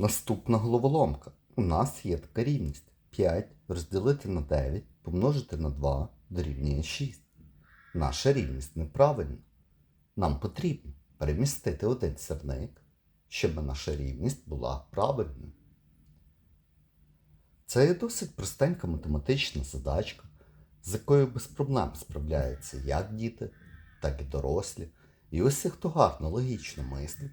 Наступна головоломка. У нас є така рівність. 5 розділити на 9 помножити на 2 дорівнює 6. Наша рівність неправильна. Нам потрібно перемістити один сірник, щоб наша рівність була правильною. Це є досить простенька математична задачка, з якою без проблем справляються як діти, так і дорослі. І усі, хто гарно логічно мислить,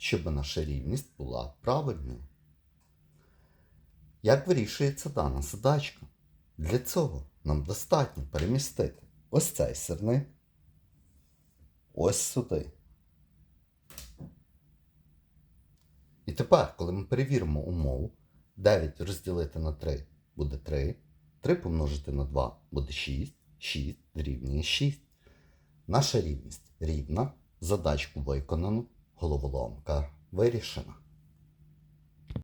щоб наша рівність була правильною. Як вирішується дана задачка? Для цього нам достатньо перемістити ось цей сірник, ось сюди. І тепер, коли ми перевіримо умову, 9 розділити на 3 буде 3, 3 помножити на 2 буде 6, 6 дорівнює 6. Наша рівність рівна, задачку виконано, головоломка вирішена.